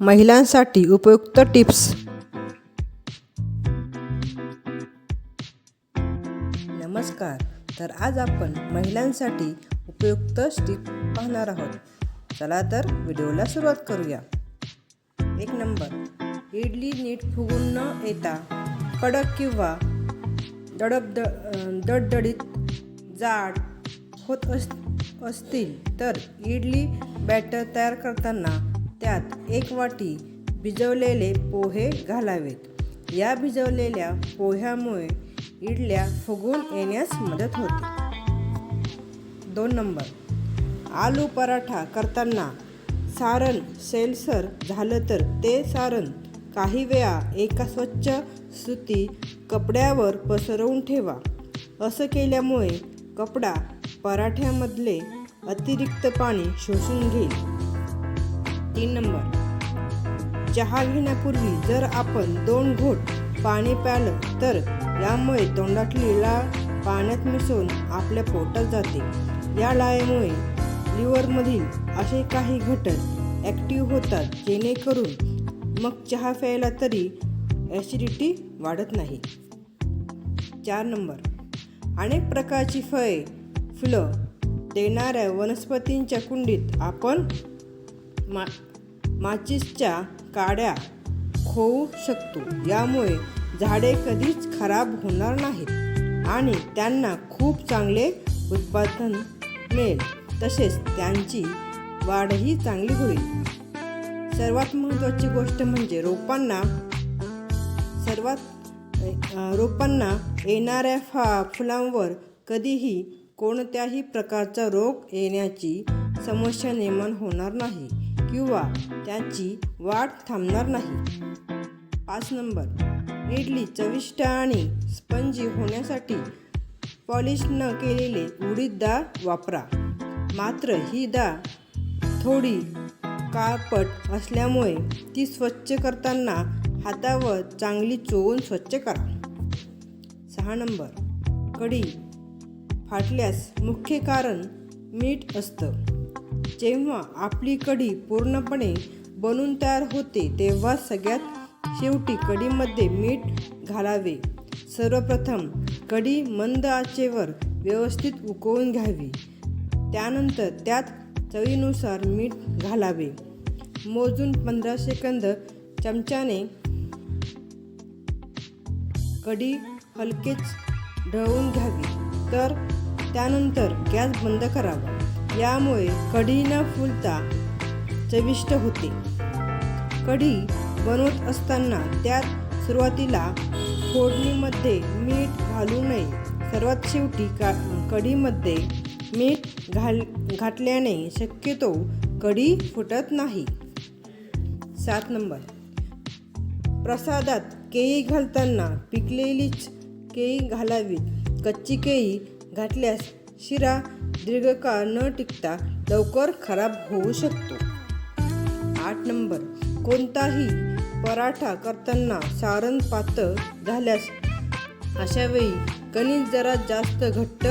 महिलांसाठी उपयुक्त टिप्स. नमस्कार तर आज आपण महिलांसाठी उपयुक्त टिप पाहणार आहोत. चला तर व्हिडिओला सुरुवात करूया. एक नंबर इडली नीट फुगून न येता कडक किंवा दडप दडदडीत जाड होत अस असतील तर इडली बॅटर तयार करताना त्यात एक वाटी भिजवलेले पोहे घालावेत. या भिजवलेल्या पोह्यामुळे इडल्या फुगून येण्यास मदत होते. दोन नंबर. आलू पराठा करताना सारण सेलसर झालं तर ते सारण काही वेळा एका स्वच्छ सुती कपड्यावर पसरवून ठेवा. असं केल्यामुळे कपडा पराठ्यामधले अतिरिक्त पाणी शोषून घेईल. तीन नंबर. चहा घेण्यापूर्वी जर आपण दोन घोट पाणी प्यालं तर यामुळे तोंडातली लाळ पाण्यात मिसळून आपल्या पोटात जाते. या लाळेमुळे लिव्हरमधील असे काही घटक ॲक्टिव्ह होतात जेणेकरून मग चहा प्यायला तरी ॲसिडिटी वाढत नाही. चार नंबर. अनेक प्रकारची फळे फुलं देणाऱ्या वनस्पतींच्या कुंडीत आपण मा माचीसच्या काड्या खोवू शकतो. यामुळे झाडे कधीच खराब होणार नाहीत आणि त्यांना खूप चांगले उत्पादन मिळेल. तसेच त्यांची वाढही चांगली होईल. सर्वात महत्त्वाची गोष्ट म्हणजे रोपांना सर्वात रोपांना येणाऱ्या फा फुलांवर कधीही कोणत्याही प्रकारचा रोग येण्याची समस्या निर्माण होणार नाही. किंवा त्याची वाढ थांबणार नाही. पाच नंबर. इडली चविष्ट आणि स्पंजी होण्यासाठी पॉलिश न केलेले उडीद डाळ वापरा. मात्र ही डाळ थोडी काळपट असल्यामुळे ती स्वच्छ करताना हातावर चांगली चोळून स्वच्छ करा. सहा नंबर. कढी फाटल्यास मुख्य कारण मीठ असतं. जेव्हा आपली कढी पूर्णपणे बनून तयार होते तेव्हा सगळ्यात शेवटी कढीमध्ये मीठ घालावे. सर्वप्रथम कढी मंद आचेवर व्यवस्थित उकळून घ्यावी. त्यानंतर त्यात चवीनुसार मीठ घालावे. मोजून पंधरा सेकंद चमच्याने कढी हलकेच ढळवून घ्यावी. तर त्यानंतर गॅस बंद करावा. यामुळे कढी न फुलता चविष्ट होते. कढी बनवत असताना त्यात सुरुवातीला फोडणीमध्ये मीठ घालू नये. सर्वात शेवटी का कढीमध्ये मीठ घाल घातल्याने शक्यतो कढी फुटत नाही. सात नंबर. प्रसादात केळी घालताना पिकलेलीच केळी घालावीत कच्ची केळी घातल्यास शिरा दीर्घकाळ न टिकता लवकर खराब होऊ शकतो. आठ नंबर. कोणताही पराठा करताना सारण पातळ झाल्यास अशा वेळी कणिक जरा जास्त घट्ट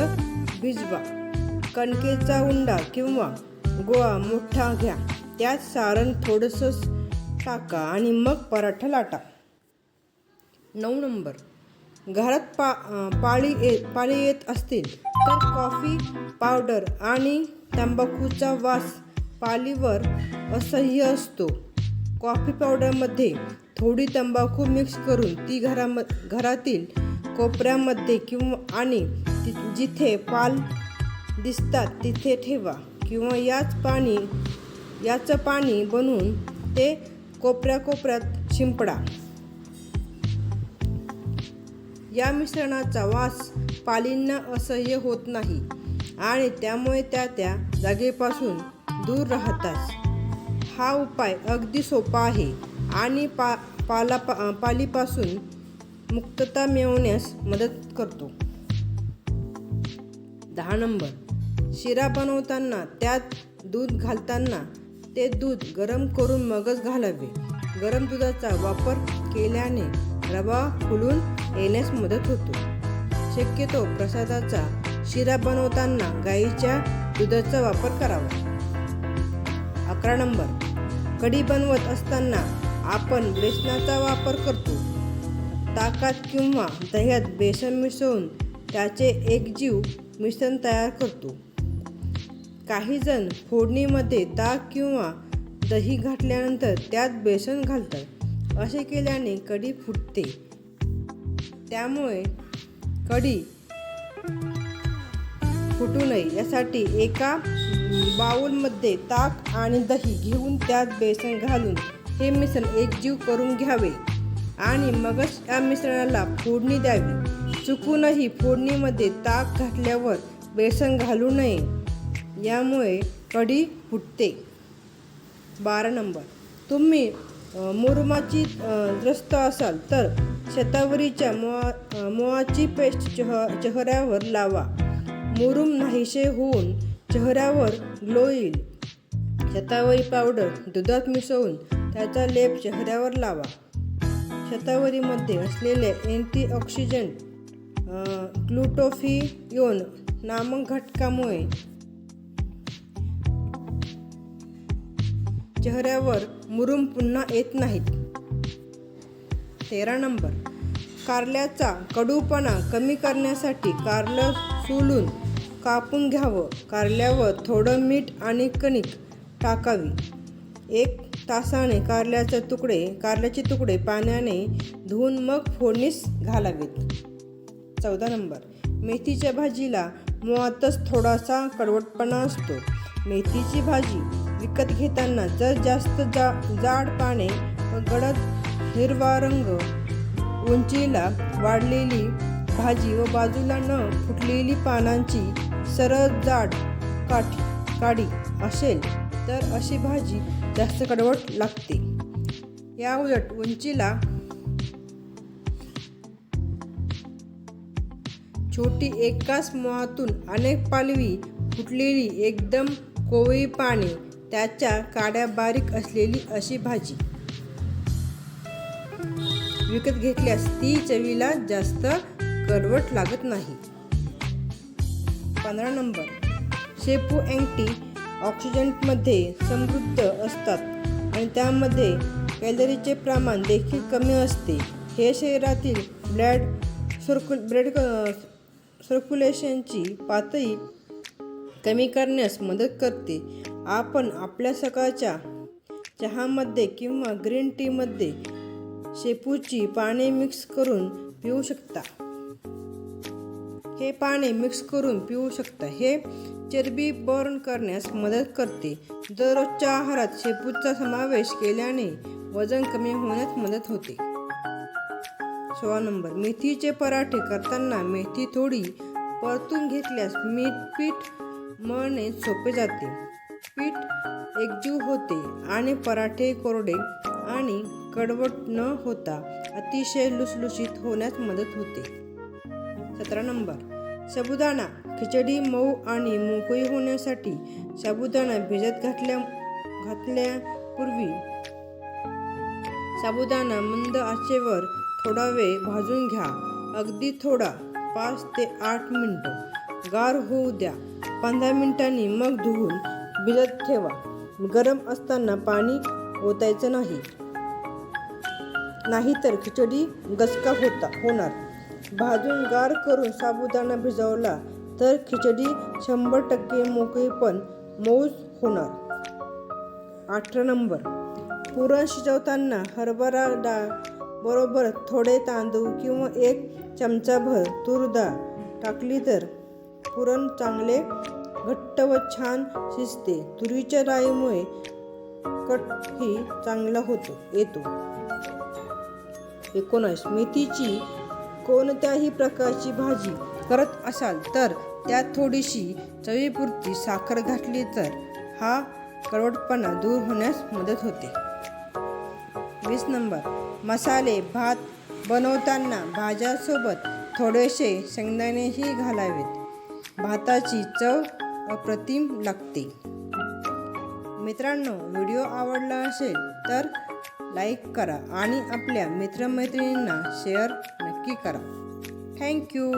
भिजवा. कणकेचा उंडा किंवा गोळा मोठा घ्या. त्यात सारण थोडंसं टाका आणि मग पराठा लाटा. नऊ नंबर. घरात पा पाळी येत पाळी येत असतील तर कॉफी पावडर आणि तंबाखूचा वास पालीवर असह्य असतो. कॉफी पावडरमध्ये थोडी तंबाखू मिक्स करून ती घराम घरातील कोपऱ्यामध्ये किंवा आणि जिथे पाल दिसतात तिथे ठेवा किंवा याच पाणी याचं पाणी बनवून ते कोपऱ्या कोपऱ्यात शिंपडा. या मिश्रणाचा वास पालींना असह्य होत नाही आणि त्यामुळे त्या त्या जागेपासून दूर राहतात. हा उपाय अगदी सोपा आहे आणि पा पाला पा पालीपासून मुक्तता मिळवण्यास मदत करतो. दहा नंबर. शिरा बनवताना त्यात दूध घालताना ते दूध गरम करून मगच घालावे. गरम दुधाचा वापर केल्याने रवा फुलून येण्यास मदत होतो. शक्यतो प्रसादाचा शिरा बनवताना गाईच्या दुधाचा वापर करावा. अकरा नंबर. कढी बनवत असताना आपण बेसनाचा वापर करतो. ताकात किंवा दह्यात बेसन मिसळून त्याचे एकजीव मिश्रण तयार करतो. काही जण फोडणीमध्ये ताक किंवा दही घातल्यानंतर त्यात बेसन घालतात. असे केल्याने कढी फुटते. त्यामुळे कढी फुटू नये. यासाठी एका बाऊलमध्ये ताक आणि दही घेऊन त्यात बेसन घालून हे मिश्रण एकजीव करून घ्यावे आणि मगच या मिश्रणाला फोडणी द्यावी. चुकूनही फोडणीमध्ये ताक घातल्यावर बेसन घालू नये. यामुळे कढी फुटते. बारा नंबर. तुम्ही मुरुमाची अ, ग्रस्त असाल तर शतावरीच्या मोआ अ, मोआची पेस्ट चह चेहऱ्यावर लावा. मुरुम नाहीसे होऊन चेहऱ्यावर ग्लो येईल. शतावरी पावडर दुधात मिसळून त्याचा लेप चेहऱ्यावर लावा. शतावरीमध्ये असलेले अँटीऑक्सिजन ग्लुटोफियोन नामक घटकामुळे चेहऱ्यावर मुरुम पुन्हा येत नाहीत. तेरा नंबर. कारल्याचा कडूपणा कमी करण्यासाठी कारलं सोलून कापून घ्यावं. कारल्यावर थोडं मीठ आणि कणिक टाकावी. एक तासाने कारल्याचे तुकडे कारल्याचे तुकडे पाण्याने धुवून मग फोडणीस घालावेत. चौदा नंबर. मेथीच्या भाजीला मुळातच थोडासा कडवटपणा असतो. मेथीची भाजी विकत घेताना जर जास्त जा जाड पाने व गडद हिरवा रंग उंचीला वाढलेली भाजी व बाजूला न फुटलेली पानांची सरळ जाड काठी काडी असेल तर अशी भाजी जास्त कडवट लागते. या उलट उंचीला छोटी एकाच मुळातून अनेक पालवी फुटलेली एकदम कोवळी पाने त्याच्या काड्या बारीक असलेली अशी भाजी. विकत घेतल्यास ती चवीला जास्त कडवट लागत नाही. पंधरा नंबर. शेपू अँटी ऑक्सिजंटमध्ये समृद्ध असतात आणि त्यामध्ये कॅलरीचे प्रमाण देखील कमी असते. हे शरीरातील ब्लड सर्क्यु ब्लड सर्क्युलेशनची पातळी कमी करण्यास मदत करते. आपण आपल्या सकाळच्या चहामध्ये किंवा ग्रीन टीमध्ये शेपूची पाने मिक्स करून पिऊ शकता. हे पाने मिक्स करून पिऊ शकता. हे चरबी बर्न करण्यास मदत करते. दररोजच्या आहारात शेपूचा समावेश केल्याने वजन कमी होण्यास मदत होते. सोळा नंबर. मेथीचे पराठे करताना मेथी थोडी परतून घेतल्यास मीठ पीठ मळणे सोपे जाते. पीठ एकजीव होते आणि पराठे कोरडे आणि कडवट न होता अतिशय लुसलुशीत होण्यास मदत होते. सतरा नंबर. साबुदाणा. खिचडी मऊ आणि मोकळी होण्यासाठी साबुदाणा भिजत घातल्या घातल्यापूर्वी साबुदाणा मंद आचेवर थोडा वेळ भाजून घ्या. अगदी थोडा पाच ते आठ मिनटं. गार होऊ द्या. पंधरा मिनिटांनी मग धुवून भिजत ठेवा. गरम असताना पाणी ओतायचं नाही. नाहीतर खिचडी गचका होता होणार. भाजून गार करून साबुदाणा भिजवला तर खिचडी शंभर टक्के मोकळी पण मऊच होणार. अठरा नंबर. पुरण शिजवताना हरभरा डाळ बरोबर थोडे तांदूळ किंवा एक चमचाभर तूर डाळ टाकली तर पुरण चांगले घट्ट व छान शिजते. तुरीच्या डाळीमुळे कटही चांगला होतो येतो. एकोणास. मेथीची कोणत्याही प्रकारची भाजी करत असाल तर त्यात थोडीशी चवीपुरती साखर घातली तर हा कडवटपणा दूर होण्यास मदत होते. वीस नंबर. मसाले भात बनवताना भाज्यासोबत थोडेसे शेंगदाणेही घालावेत. भाताची चव अप्रतिम लागते. मित्रांनो व्हिडिओ आवडला असेल तर लाईक करा आणि आपल्या मित्रमैत्रिणींना शेअर नक्की करा. थँक्यू.